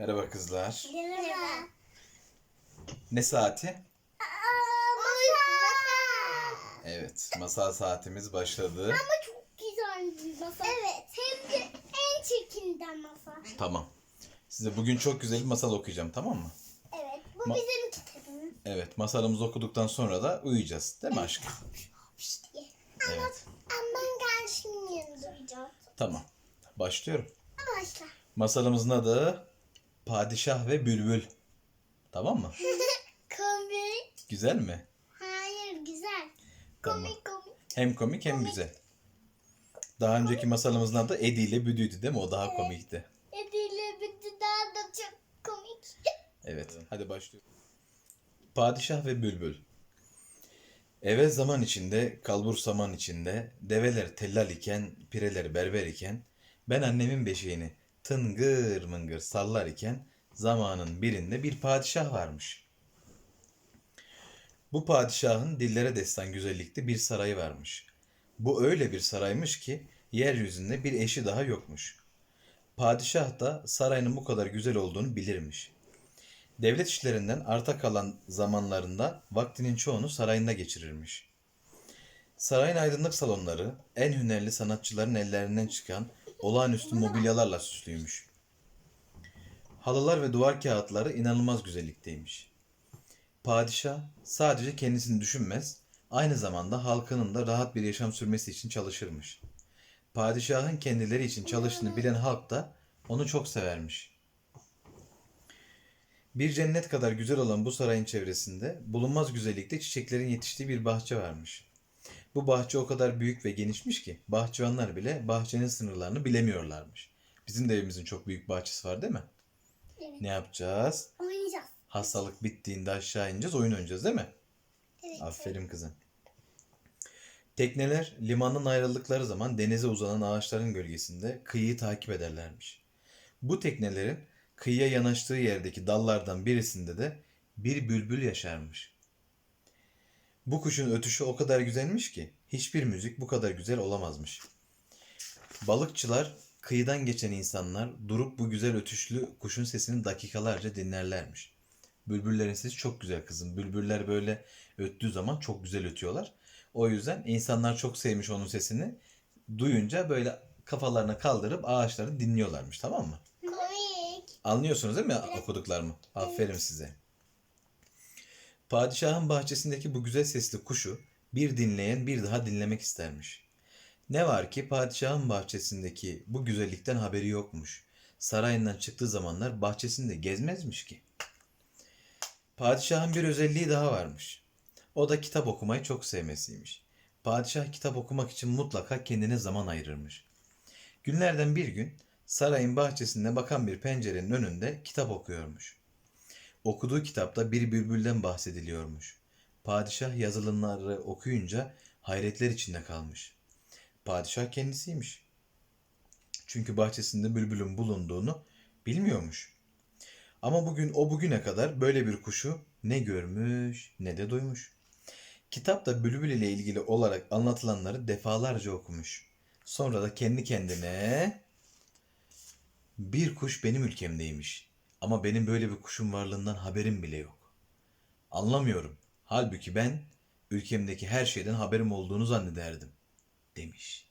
Merhaba kızlar. Merhaba. Ne saati? Masa. Evet, masal saatimiz başladı. Ama çok güzel bir masa. Evet. Hem de en çirkinden masa. Tamam. Size bugün çok güzel bir masal okuyacağım, tamam mı? Evet. Bu Ma- bizim kitabımız. Evet, masalımızı okuduktan sonra da uyuyacağız. Değil mi aşkım? Evet. Ama ben yanında duracağım. Tamam. Başlıyorum. Başla. Masalımızın adı Padişah ve Bülbül. Tamam mı? komik. Güzel mi? Hayır güzel. Tamam. Komik komik. Hem komik hem güzel. Daha önceki masalımızın adı Edi ile Büdü'ydü değil mi? O daha komikti. Ediyle bitti daha da çok komik. Evet, hadi başlıyoruz. Padişah ve Bülbül. Eve zaman içinde, kalbur saman içinde, develer tellal iken, pireler berber iken, ben annemin beşiğini tıngır mıngır sallar iken, zamanın birinde bir padişah varmış. Bu padişahın dillere destan güzellikte bir sarayı varmış. Bu öyle bir saraymış ki, yeryüzünde bir eşi daha yokmuş. Padişah da sarayının bu kadar güzel olduğunu bilirmiş. Devlet işlerinden arta kalan zamanlarında vaktinin çoğunu sarayında geçirirmiş. Sarayın aydınlık salonları en hünerli sanatçıların ellerinden çıkan olağanüstü mobilyalarla süslüymüş. Halılar ve duvar kağıtları inanılmaz güzellikteymiş. Padişah sadece kendisini düşünmez, aynı zamanda halkının da rahat bir yaşam sürmesi için çalışırmış. Padişahın kendileri için çalıştığını bilen halk da onu çok severmiş. Bir cennet kadar güzel olan bu sarayın çevresinde bulunmaz güzellikte çiçeklerin yetiştiği bir bahçe varmış. Bu bahçe o kadar büyük ve genişmiş ki bahçıvanlar bile bahçenin sınırlarını bilemiyorlarmış. Bizim de evimizin çok büyük bahçesi var değil mi? Evet. Ne yapacağız? Oynayacağız. Hastalık bittiğinde aşağı ineceğiz, oyun oynayacağız değil mi? Evet. Aferin kızım. Tekneler limandan ayrıldıkları zaman denize uzanan ağaçların gölgesinde kıyıyı takip ederlermiş. Bu teknelerin kıyıya yanaştığı yerdeki dallardan birisinde de bir bülbül yaşarmış. Bu kuşun ötüşü o kadar güzelmiş ki hiçbir müzik bu kadar güzel olamazmış. Balıkçılar, kıyıdan geçen insanlar durup bu güzel ötüşlü kuşun sesini dakikalarca dinlerlermiş. Bülbüllerin sesi çok güzel kızım. Bülbüller böyle öttüğü zaman çok güzel ötüyorlar. O yüzden insanlar çok sevmiş onun sesini. Duyunca böyle kafalarını kaldırıp ağaçları dinliyorlarmış tamam mı? Komik. Anlıyorsunuz değil mi okuduklarımı? Aferin size. Padişahın bahçesindeki bu güzel sesli kuşu bir dinleyen bir daha dinlemek istermiş. Ne var ki padişahın bahçesindeki bu güzellikten haberi yokmuş. Sarayından çıktığı zamanlar bahçesinde gezmezmiş ki. Padişahın bir özelliği daha varmış. O da kitap okumayı çok sevmesiymiş. Padişah kitap okumak için mutlaka kendine zaman ayırırmış. Günlerden bir gün sarayın bahçesinde bakan bir pencerenin önünde kitap okuyormuş. Okuduğu kitapta bir bülbülden bahsediliyormuş. Padişah yazılanları okuyunca hayretler içinde kalmış. Padişah kendisiymiş. Çünkü bahçesinde bülbülün bulunduğunu bilmiyormuş. Ama bugün o bugüne kadar böyle bir kuşu ne görmüş ne de duymuş. Kitapta bülbül ile ilgili olarak anlatılanları defalarca okumuş. Sonra da kendi kendine bir kuş benim ülkemdeymiş. Ama benim böyle bir kuşun varlığından haberim bile yok. Anlamıyorum. Halbuki ben ülkemdeki her şeyden haberim olduğunu zannederdim demiş.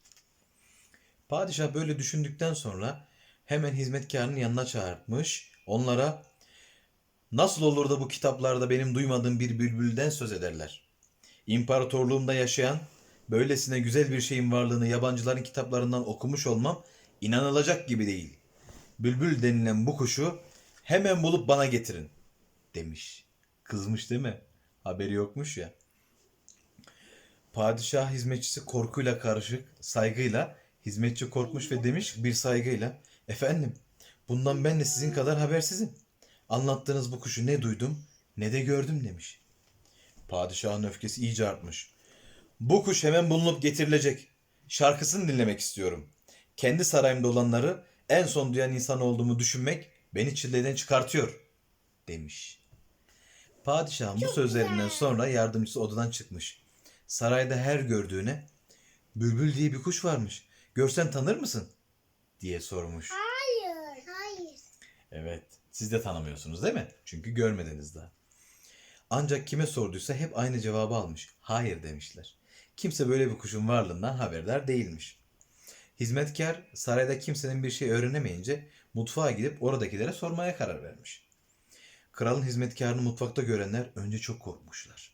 Padişah böyle düşündükten sonra hemen hizmetkarının yanına çağırtmış. Onlara nasıl olur da bu kitaplarda benim duymadığım bir bülbülden söz ederler. İmparatorluğumda yaşayan böylesine güzel bir şeyin varlığını yabancıların kitaplarından okumuş olmam inanılacak gibi değil. Bülbül denilen bu kuşu hemen bulup bana getirin demiş. Kızmış değil mi? Haberi yokmuş ya. Padişah hizmetçisi korkuyla karışık saygıyla hizmetçi korkmuş ve demiş bir saygıyla efendim bundan ben de sizin kadar habersizim. Anlattığınız bu kuşu ne duydum ne de gördüm demiş. Padişahın öfkesi iyice artmış. Bu kuş hemen bulunup getirilecek. Şarkısını dinlemek istiyorum. Kendi sarayımda olanları en son duyan insan olduğumu düşünmek beni çileden çıkartıyor demiş. Padişahın bu sözlerinden sonra yardımcısı odadan çıkmış. Sarayda her gördüğüne bülbül diye bir kuş varmış. Görsen tanır mısın? diye sormuş. Hayır. Hayır. Evet. Siz de tanımıyorsunuz değil mi? Çünkü görmediniz daha. Ancak kime sorduysa hep aynı cevabı almış. Hayır demişler. Kimse böyle bir kuşun varlığından haberdar değilmiş. Hizmetkar sarayda kimsenin bir şey öğrenemeyince mutfağa gidip oradakilere sormaya karar vermiş. Kralın hizmetkarını mutfakta görenler önce çok korkmuşlar.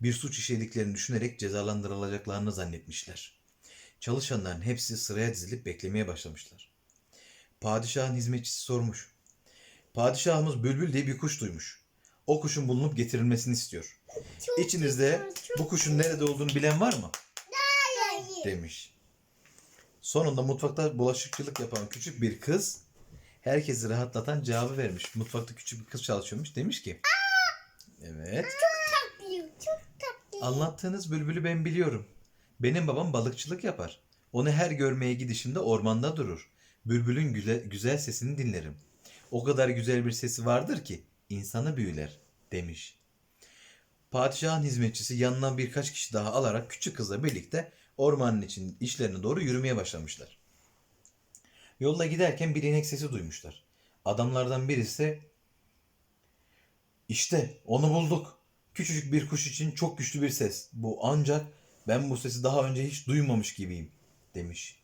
Bir suç işlediklerini düşünerek cezalandırılacaklarını zannetmişler. Çalışanların hepsi sıraya dizilip beklemeye başlamışlar. Padişahın hizmetçisi sormuş. Padişahımız bülbül diye bir kuş duymuş. O kuşun bulunup getirilmesini istiyor. Çok İçinizde güzel, bu kuşun nerede olduğunu bilen var mı? Hayır. demiş. Sonunda mutfakta bulaşıkçılık yapan küçük bir kız herkesi rahatlatan cevabı vermiş. Mutfakta küçük bir kız çalışıyormuş. Demiş ki Evet. Tatlı, çok tatlı. Anlattığınız bülbülü ben biliyorum. Benim babam balıkçılık yapar. Onu her görmeye gidişimde ormanda durur. Bülbülün güzel, güzel sesini dinlerim. O kadar güzel bir sesi vardır ki insanı büyüler demiş. Padişahın hizmetçisi yanına birkaç kişi daha alarak küçük kızla birlikte ormanın için işlerine doğru yürümeye başlamışlar. Yolda giderken bir inek sesi duymuşlar. Adamlardan birisi işte onu bulduk. Küçücük bir kuş için çok güçlü bir ses. Bu ancak ben bu sesi daha önce hiç duymamış gibiyim demiş.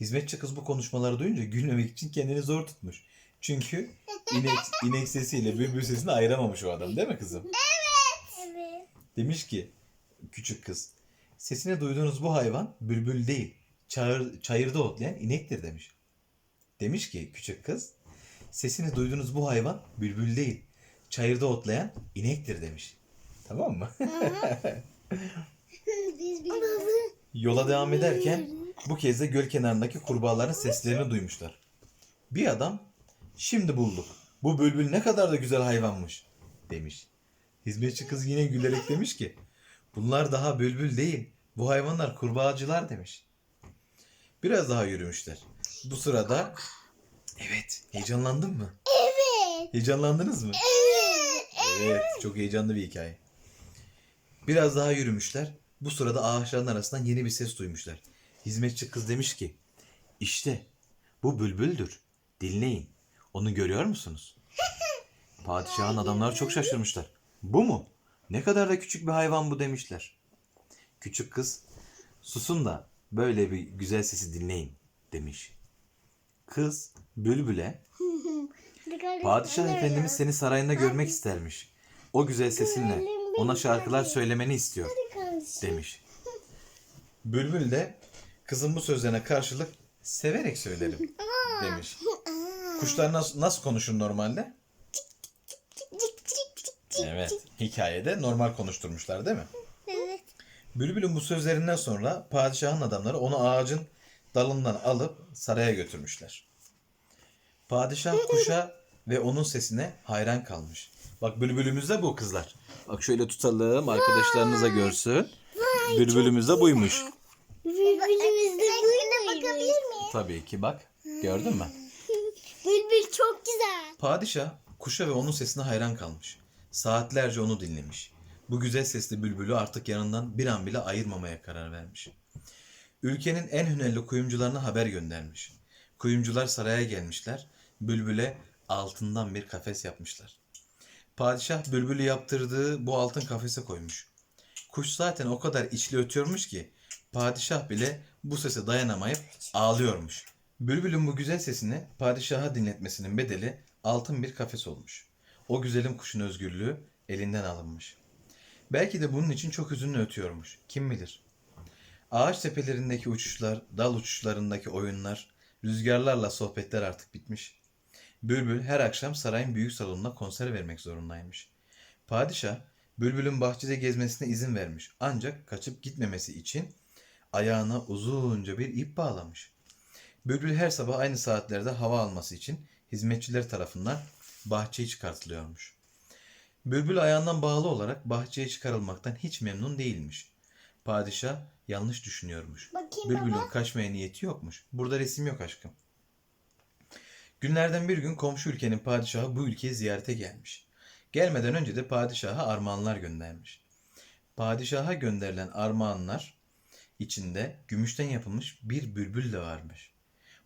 Hizmetçi kız bu konuşmaları duyunca gülmemek için kendini zor tutmuş. Çünkü inek, inek sesiyle bülbül sesini ayıramamış o adam değil mi kızım? Evet. Demiş ki küçük kız sesini duyduğunuz bu hayvan bülbül değil çağır, çayırda otlayan inektir demiş. Demiş ki küçük kız sesini duyduğunuz bu hayvan bülbül değil çayırda otlayan inektir demiş. Tamam mı? Yola devam ederken bu kez de göl kenarındaki kurbağaların seslerini duymuşlar. Bir adam şimdi bulduk. Bu bülbül ne kadar da güzel hayvanmış demiş. Hizmetçi kız yine gülerek demiş ki bunlar daha bülbül değil bu hayvanlar kurbağacılar demiş. Biraz daha yürümüşler. Bu sırada evet heyecanlandın mı? Evet. Heyecanlandınız mı? Evet. Evet, çok heyecanlı bir hikaye. Biraz daha yürümüşler. Bu sırada ağaçların arasından yeni bir ses duymuşlar. Hizmetçi kız demiş ki, işte bu bülbüldür. Dinleyin. Onu görüyor musunuz? Padişahın adamları çok şaşırmışlar. Bu mu? Ne kadar da küçük bir hayvan bu demişler. Küçük kız, susun da böyle bir güzel sesi dinleyin demiş. Kız bülbüle Padişah Efendimiz seni sarayında görmek istermiş. O güzel sesinle ona şarkılar söylemeni istiyor demiş. Bülbül de kızın bu sözlerine karşılık severek söylerim demiş. Kuşlar nasıl, nasıl konuşur normalde? Evet, hikayede normal konuşturmuşlar değil mi? Bülbül'ün bu sözlerinden sonra padişahın adamları onu ağacın dalından alıp saraya götürmüşler. Padişah kuşa ve onun sesine hayran kalmış. Bak bülbülümüz de bu kızlar. Bak şöyle tutalım arkadaşlarınız da görsün. Bülbülümüz de buymuş. Bülbülümüzde buymuş. bakabilir miyim? Tabii ki bak. Gördün mü? Bülbül çok güzel. Padişah kuşa ve onun sesine hayran kalmış. Saatlerce onu dinlemiş. Bu güzel sesli bülbülü artık yanından bir an bile ayırmamaya karar vermiş. Ülkenin en hünerli kuyumcularına haber göndermiş. Kuyumcular saraya gelmişler. Bülbüle altından bir kafes yapmışlar. Padişah bülbülü yaptırdığı bu altın kafese koymuş. Kuş zaten o kadar içli ötüyormuş ki padişah bile bu sese dayanamayıp ağlıyormuş. Bülbülün bu güzel sesini padişaha dinletmesinin bedeli altın bir kafes olmuş. O güzelim kuşun özgürlüğü elinden alınmış. Belki de bunun için çok hüzünlü ötüyormuş. Kim bilir? Ağaç tepelerindeki uçuşlar, dal uçuşlarındaki oyunlar, rüzgarlarla sohbetler artık bitmiş. Bülbül her akşam sarayın büyük salonuna konser vermek zorundaymış. Padişah, Bülbül'ün bahçede gezmesine izin vermiş ancak kaçıp gitmemesi için ayağına uzunca bir ip bağlamış. Bülbül her sabah aynı saatlerde hava alması için hizmetçiler tarafından bahçeye çıkartılıyormuş. Bülbül ayağından bağlı olarak bahçeye çıkarılmaktan hiç memnun değilmiş. Padişah yanlış düşünüyormuş. Bakayım Bülbülün baba. kaçmaya niyeti yokmuş. Burada resim yok aşkım. Günlerden bir gün komşu ülkenin padişahı bu ülkeye ziyarete gelmiş. Gelmeden önce de padişaha armağanlar göndermiş. Padişaha gönderilen armağanlar içinde gümüşten yapılmış bir bülbül de varmış.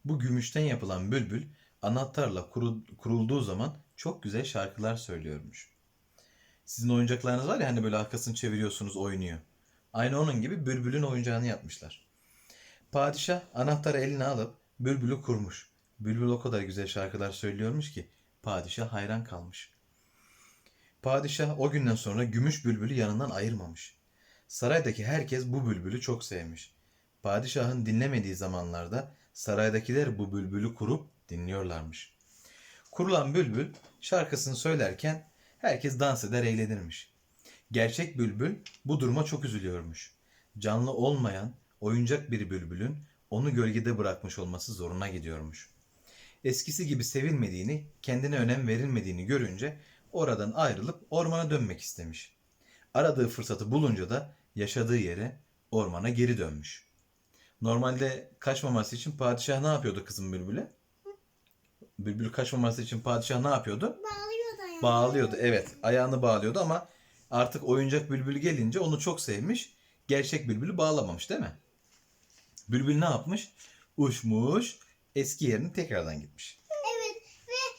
Bu gümüşten yapılan bülbül anahtarla kuru- kurulduğu zaman çok güzel şarkılar söylüyormuş. Sizin oyuncaklarınız var ya hani böyle arkasını çeviriyorsunuz oynuyor. Aynı onun gibi bülbülün oyuncağını yapmışlar. Padişah anahtarı eline alıp bülbülü kurmuş. Bülbül o kadar güzel şarkılar söylüyormuş ki padişah hayran kalmış. Padişah o günden sonra gümüş bülbülü yanından ayırmamış. Saraydaki herkes bu bülbülü çok sevmiş. Padişahın dinlemediği zamanlarda saraydakiler bu bülbülü kurup dinliyorlarmış. Kurulan bülbül şarkısını söylerken herkes dans eder eğlenirmiş. Gerçek bülbül bu duruma çok üzülüyormuş. Canlı olmayan, oyuncak bir bülbülün onu gölgede bırakmış olması zoruna gidiyormuş. Eskisi gibi sevilmediğini, kendine önem verilmediğini görünce oradan ayrılıp ormana dönmek istemiş. Aradığı fırsatı bulunca da yaşadığı yere, ormana geri dönmüş. Normalde kaçmaması için padişah ne yapıyordu kızım Bülbül'e? Bülbül kaçmaması için padişah ne yapıyordu? Yani. Bağlıyordu evet ayağını bağlıyordu ama artık oyuncak bülbül gelince onu çok sevmiş. Gerçek bülbülü bağlamamış değil mi? Bülbül ne yapmış? Uçmuş eski yerine tekrardan gitmiş. Evet ve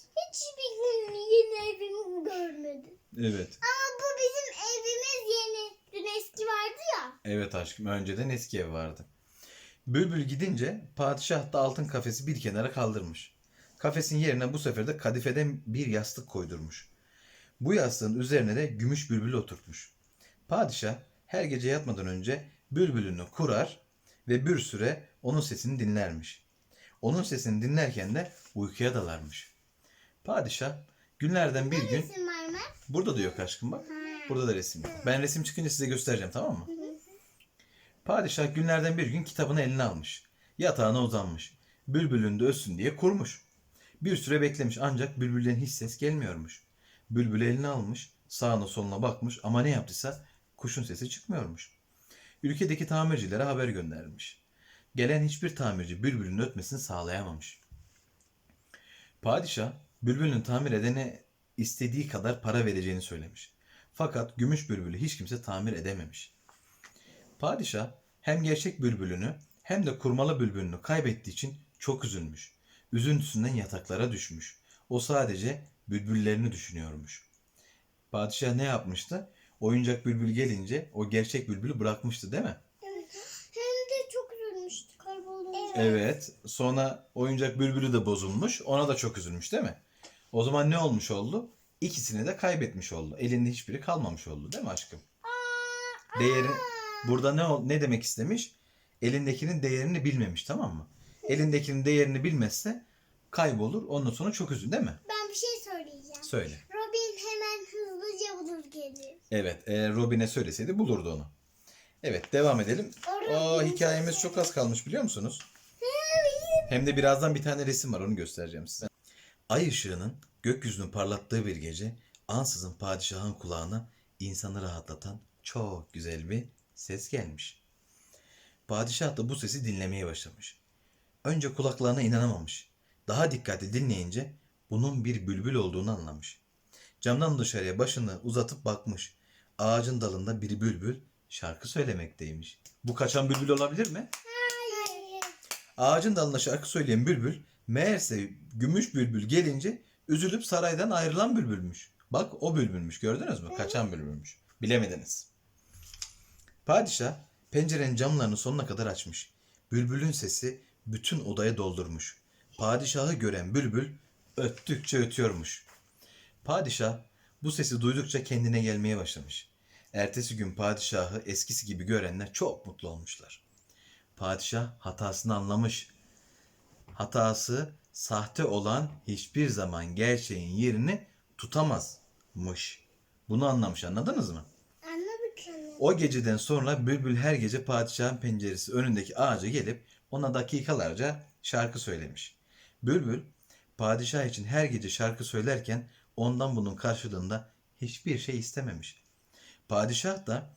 hiçbir gün yeni evimi görmedim. Evet. Ama bu bizim evimiz yeni. Dün eski vardı ya. Evet aşkım önceden eski ev vardı. Bülbül gidince padişah da altın kafesi bir kenara kaldırmış. Kafesin yerine bu sefer de kadifeden bir yastık koydurmuş. Bu yastığın üzerine de gümüş bülbül oturtmuş. Padişah her gece yatmadan önce bülbülünü kurar ve bir süre onun sesini dinlermiş. Onun sesini dinlerken de uykuya dalarmış. Padişah günlerden bir gün burada da yok aşkım bak. Burada da resim. yok. Ben resim çıkınca size göstereceğim tamam mı? Padişah günlerden bir gün kitabını eline almış. Yatağına uzanmış. Bülbülün de ötsün diye kurmuş. Bir süre beklemiş ancak bülbülden hiç ses gelmiyormuş. Bülbül eline almış, sağına soluna bakmış ama ne yaptıysa kuşun sesi çıkmıyormuş. Ülkedeki tamircilere haber göndermiş. Gelen hiçbir tamirci bülbülün ötmesini sağlayamamış. Padişah bülbülün tamir edene istediği kadar para vereceğini söylemiş. Fakat gümüş bülbülü hiç kimse tamir edememiş. Padişah hem gerçek bülbülünü hem de kurmalı bülbülünü kaybettiği için çok üzülmüş. Üzüntüsünden yataklara düşmüş. O sadece bülbüllerini düşünüyormuş. Padişah ne yapmıştı? Oyuncak bülbül gelince o gerçek bülbülü bırakmıştı değil mi? Evet. Hem de çok üzülmüştü kaybolduğunda. Evet. Sonra oyuncak bülbülü de bozulmuş. Ona da çok üzülmüş değil mi? O zaman ne olmuş oldu? İkisini de kaybetmiş oldu. Elinde hiçbiri kalmamış oldu değil mi aşkım? Değeri burada ne ne demek istemiş? Elindekinin değerini bilmemiş tamam mı? Elindekinin değerini bilmezse kaybolur. Ondan sonra çok üzül değil mi? Ben bir şey söyleyeceğim. Söyle. Robin hemen hızlıca bulur gelir. Evet, eğer Robin'e söyleseydi bulurdu onu. Evet, devam edelim. O hikayemiz çok az kalmış biliyor musunuz? Hem de birazdan bir tane resim var onu göstereceğim size. Ay ışığının gökyüzünü parlattığı bir gece ansızın padişahın kulağına insanı rahatlatan çok güzel bir ses gelmiş. Padişah da bu sesi dinlemeye başlamış. Önce kulaklarına inanamamış. Daha dikkatli dinleyince bunun bir bülbül olduğunu anlamış. Camdan dışarıya başını uzatıp bakmış. Ağacın dalında bir bülbül şarkı söylemekteymiş. Bu kaçan bülbül olabilir mi? Hayır. Ağacın dalında şarkı söyleyen bülbül meğerse gümüş bülbül gelince üzülüp saraydan ayrılan bülbülmüş. Bak o bülbülmüş gördünüz mü? Kaçan bülbülmüş. Bilemediniz. Padişah pencerenin camlarını sonuna kadar açmış. Bülbülün sesi bütün odayı doldurmuş. Padişahı gören bülbül öttükçe ötüyormuş. Padişah bu sesi duydukça kendine gelmeye başlamış. Ertesi gün padişahı eskisi gibi görenler çok mutlu olmuşlar. Padişah hatasını anlamış. Hatası sahte olan hiçbir zaman gerçeğin yerini tutamazmış. Bunu anlamış anladınız mı? Anladık anladık. O geceden sonra bülbül her gece padişahın penceresi önündeki ağaca gelip ona dakikalarca şarkı söylemiş. Bülbül padişah için her gece şarkı söylerken ondan bunun karşılığında hiçbir şey istememiş. Padişah da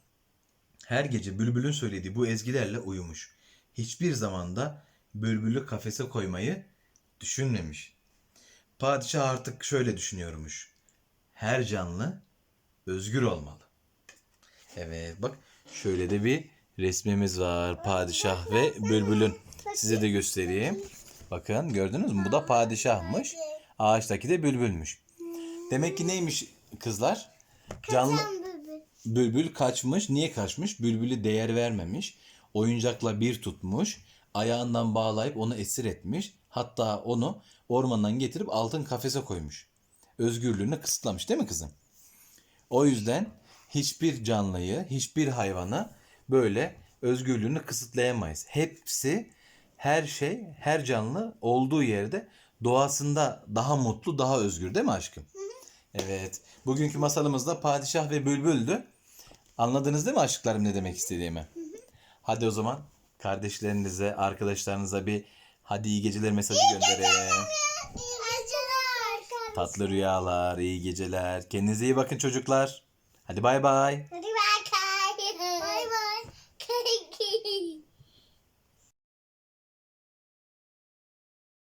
her gece bülbülün söylediği bu ezgilerle uyumuş. Hiçbir zamanda bülbülü kafese koymayı düşünmemiş. Padişah artık şöyle düşünüyormuş. Her canlı özgür olmalı. Evet bak şöyle de bir resmimiz var. Padişah ve bülbülün. Size de göstereyim. Bakın gördünüz mü? Bu da padişahmış. Ağaçtaki de bülbülmüş. Demek ki neymiş kızlar? Canlı bülbül kaçmış. Niye kaçmış? Bülbülü değer vermemiş. Oyuncakla bir tutmuş. Ayağından bağlayıp onu esir etmiş. Hatta onu ormandan getirip altın kafese koymuş. Özgürlüğünü kısıtlamış değil mi kızım? O yüzden hiçbir canlıyı, hiçbir hayvanı böyle özgürlüğünü kısıtlayamayız. Hepsi, her şey, her canlı olduğu yerde doğasında daha mutlu, daha özgür değil mi aşkım? Evet. Bugünkü masalımız da Padişah ve Bülbül'dü. Anladınız değil mi aşıklarım ne demek istediğimi? Hadi o zaman kardeşlerinize, arkadaşlarınıza bir hadi iyi geceler mesajı gönderin. Acılar. Tatlı rüyalar, iyi geceler. Kendinize iyi bakın çocuklar. Hadi bay bay.